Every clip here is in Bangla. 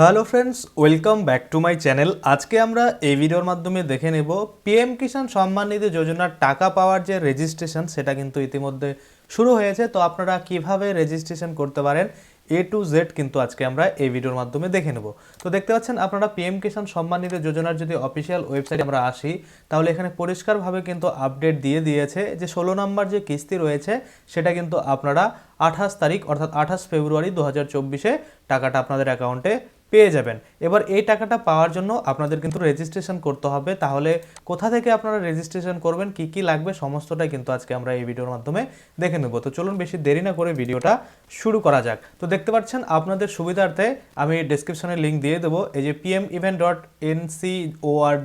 Hello friends, welcome back to my channel. আজকে আমরা এই ভিডিওর মাধ্যমে দেখে নেব পিএম কিষাণ সম্মান নিধি যোজনার টাকা পাওয়ার যে রেজিস্ট্রেশন সেটা কিন্তু ইতিমধ্যে শুরু হয়েছে। তো আপনারা কীভাবে রেজিস্ট্রেশন করতে পারেন এ টু জেড কিন্তু আজকে আমরা এই ভিডিওর মাধ্যমে দেখে নেব। তো দেখতে পাচ্ছেন, আপনারা পিএম কিষাণ সম্মান নিধি যোজনার যদি অফিসিয়াল ওয়েবসাইটে আমরা আসি, তাহলে এখানে পরিষ্কারভাবে কিন্তু আপডেট দিয়ে দিয়েছে যে ষোলো নম্বর যে কিস্তি রয়েছে, সেটা কিন্তু আপনারা আঠাশ তারিখ, অর্থাৎ আঠাশ ফেব্রুয়ারি দু হাজার চব্বিশে টাকাটা আপনাদের অ্যাকাউন্টে পেয়ে যাবেন। এবার এই টাকাটা পাওয়ার জন্য আপনাদের কিন্তু রেজিস্ট্রেশন করতে হবে। তাহলে কোথা থেকে আপনারা রেজিস্ট্রেশন করবেন, কি কি লাগবে, সমস্তটাই কিন্তু আজকে আমরা এই ভিডিওর মাধ্যমে দেখে নেব। তো চলুন বেশি দেরি না করে ভিডিওটা শুরু করা যাক। তো দেখতে পাচ্ছেন আপনাদের সুবিধার্থে আমি ডেসক্রিপশনে লিঙ্ক দিয়ে দেবো। এই যে PM event dot N C O R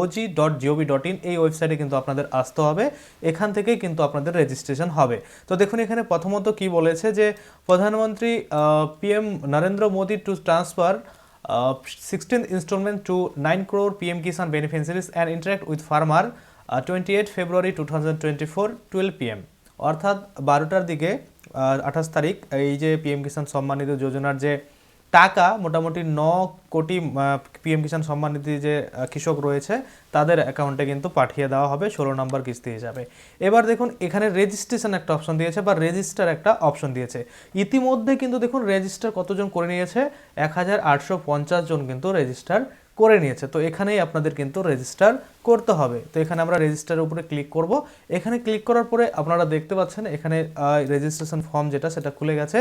OG dot GOV dot in এই ওয়েবসাইটে কিন্তু আপনাদের আসতে হবে। এখান থেকেই কিন্তু আপনাদের রেজিস্ট্রেশন হবে। তো দেখুন এখানে প্রথমত কি বলেছে যে প্রধানমন্ত্রী PM Narendra Modi to transfer uh, 16th installment to 9 crore PM Kisan beneficiaries and interact with farmer uh, 28 February 2024 12 PM অর্থাৎ বারোটার দিকে আঠাশ তারিখ, এই যে পিএম কিষাণ সম্মানিত যোজনার যে টাকা, মোটামুটি ন কোটি পিএম কিষাণ সম্মান নিধি যে কৃষক রয়েছে, তাদের অ্যাকাউন্টে কিন্তু পাঠিয়ে দেওয়া হবে ষোলো নম্বর কিস্তি হিসাবে। এবার দেখুন, এখানে রেজিস্ট্রেশন একটা অপশন দিয়েছে বা রেজিস্টার একটা অপশন দিয়েছে। ইতিমধ্যে কিন্তু দেখুন রেজিস্টার কতজন করে নিয়েছে? এক হাজার আটশো পঞ্চাশ জন কিন্তু রেজিস্টার করে নিয়েছে। তো এখানেই আপনাদের কিন্তু রেজিস্টার করতে হবে। তো এখানে আমরা রেজিস্টারের উপরে ক্লিক করব। এখানে ক্লিক করার পরে আপনারা দেখতে পাচ্ছেন এখানে রেজিস্ট্রেশন ফর্ম যেটা, সেটা খুলে গেছে।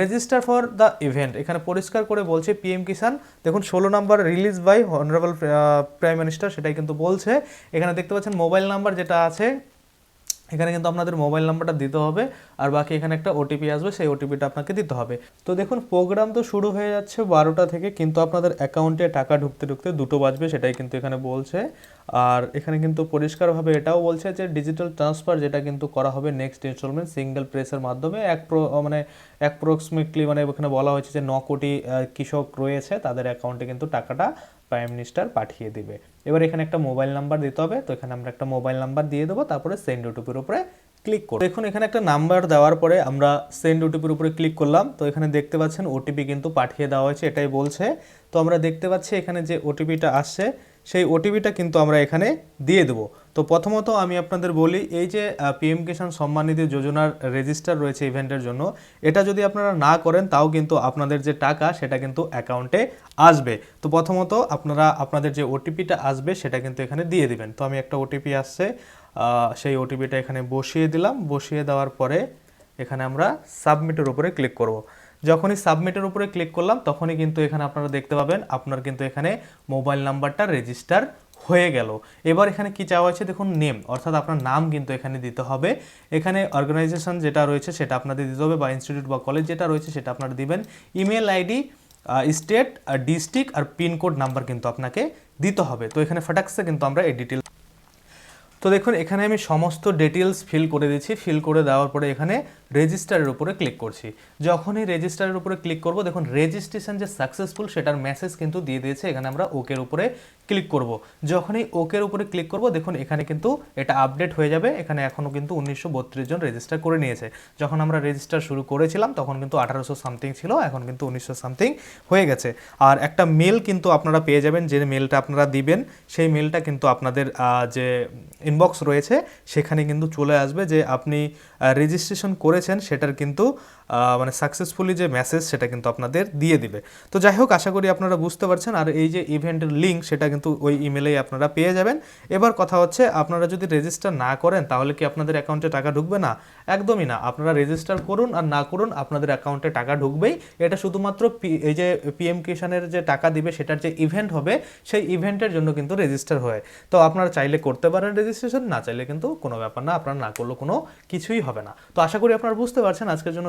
রেজিস্টার ফর দ্য ইভেন্ট এখানে পরিষ্কার করে বলছে পি এম কিষান দেখুন, ষোলো number release by honourable prime minister সেটাই কিন্তু বলছে। এখানে দেখতে পাচ্ছেন মোবাইল নাম্বার যেটা আছে এখানে কিন্তু আপনাদের মোবাইল নাম্বারটা দিতে হবে আর বাকি এখানে একটা ওটিপি আসবে, সেই ওটিপিটা আপনাকে দিতে হবে। তো দেখুন প্রোগ্রাম তো শুরু হয়ে যাচ্ছে বারোটা থেকে, কিন্তু আপনাদের অ্যাকাউন্টে টাকা ঢুকতে ঢুকতে দুটো বাজবে, সেটাই কিন্তু এখানে বলছে। আর এখানে কিন্তু পরিষ্কারভাবে এটাও বলছে যে ডিজিটাল ট্রান্সফার যেটা কিন্তু করা হবে নেক্সট ইনস্টলমেন্ট সিঙ্গেল প্রেসের মাধ্যমে, এক মানে অ্যাপ্রক্সিমেটলি মানে এখানে বলা হয়েছে যে ন কোটি কৃষক রয়েছে, তাদের অ্যাকাউন্টে কিন্তু টাকাটা প্রাইম মিনিস্টার পাঠিয়ে দিবে। এবার এখানে একটা মোবাইল নাম্বার দিতে হবে, তো এখানে আমরা একটা মোবাইল নাম্বার দিয়ে দেবো, তারপরে সেন্ড ওটিপির উপরে ক্লিক করব দেখুন এখানে একটা নাম্বার দেওয়ার পরে আমরা সেন্ড ওটিপির উপরে ক্লিক করলাম, তো এখানে দেখতে পাচ্ছেন ওটিপি কিন্তু পাঠিয়ে দেওয়া হয়েছে, এটাই বলছে। তো আমরা দেখতে পাচ্ছি এখানে যে ওটিপিটা আসছে, সেই ওটিপিটা কিন্তু আমরা এখানে দিয়ে দেবো। তো প্রথমত আমি আপনাদের বলি, এই যে পিএম কিষাণ সম্মান নিধি যোজনার রেজিস্টার রয়েছে ইভেন্টের জন্য, এটা যদি আপনারা না করেন তাও কিন্তু আপনাদের যে টাকা সেটা কিন্তু অ্যাকাউন্টে আসবে। তো প্রথমত আপনারা, আপনাদের যে ওটিপিটা আসবে সেটা কিন্তু এখানে দিয়ে দিবেন। তো আমি একটা ওটিপি আসছে সেই ওটিপিটা এখানে বসিয়ে দিলাম। বসিয়ে দেওয়ার পরে এখানে আমরা সাবমিটের উপরে ক্লিক করব। যখনই সাবমিটের উপরে ক্লিক করলাম, তখনই কিন্তু এখানে আপনারা দেখতে পাবেন, আপনার কিন্তু এখানে মোবাইল নাম্বারটা রেজিস্টার হয়ে গেল। এবার এখানে কি চাওয়া হয়েছে দেখুন নেম অর্থাৎ আপনার নাম কিন্তু এখানে দিতে হবে। এখানে অর্গানাইজেশন যেটা রয়েছে সেটা আপনাদের দিতে হবে বা ইনস্টিটিউট বা কলেজ যেটা রয়েছে সেটা আপনারা দিবেন। ইমেল আইডি স্টেট আর ডিস্ট্রিক্ট আর পিনকোড নাম্বার কিন্তু আপনাকে দিতে হবে। তো এখানে ফটাক্সে কিন্তু আমরা এই ডিটেল তো দেখুন, এখানে আমি সমস্ত ডিটেলস ফিল করে দিচ্ছি ফিল করে দেওয়ার পরে এখানে রেজিস্টারের উপরে ক্লিক করছি। যখনই রেজিস্টারের উপরে ক্লিক করব, দেখুন রেজিস্ট্রেশন যে সাকসেসফুল সেটার মেসেজ কিন্তু দিয়ে দিয়েছে। এখানে আমরা ওকের উপরে ক্লিক করব। যখনই ওকের উপরে ক্লিক করব, দেখুন, এখানে কিন্তু এটা আপডেট হয়ে যাবে। এখানে এখনও কিন্তু উনিশশো বত্রিশ জন রেজিস্টার করে নিয়েছে। যখন আমরা রেজিস্টার শুরু করেছিলাম, তখন কিন্তু আঠারোশো সামথিং ছিল, এখন কিন্তু উনিশশো সামথিং হয়ে গেছে। আর একটা মেল কিন্তু আপনারা পেয়ে যাবেন, যে মেলটা আপনারা দিবেন, সেই মেলটা কিন্তু আপনাদের যে ইনবক্স রয়েছে সেখানে কিন্তু চলে আসবে যে আপনি রেজিস্ট্রেশন করেছেন সেটার কিন্তু মানে সাকসেসফুলি যে মেসেজ সেটা কিন্তু আপনাদের দিয়ে দিবে। তো যাই হোক, আশা করি আপনারা বুঝতে পারছেন। আর এই যে ইভেন্টের লিঙ্ক সেটা কিন্তু ওই ইমেলেই আপনারা পেয়ে যাবেন। এবার কথা হচ্ছে, আপনারা যদি রেজিস্টার না করেন, তাহলে কি আপনাদের অ্যাকাউন্টে টাকা ঢুকবে? না, একদমই না। আপনারা রেজিস্টার করুন আর না করুন, আপনাদের অ্যাকাউন্টে টাকা ঢুকবেই। এটা শুধুমাত্র এই যে পিএম কিষানের যে টাকা দিবে, সেটার যে ইভেন্ট হবে, সেই ইভেন্টের জন্য কিন্তু রেজিস্টার হয়। তো আপনারা চাইলে করতে পারেন রেজিস্ট্রেশন না চাইলে কিন্তু কোনো ব্যাপার না, আপনারা না করলেও কোনো কিছুই হবে না। তো আশা করি আপনারা বুঝতে পারছেন। আজকের জন্য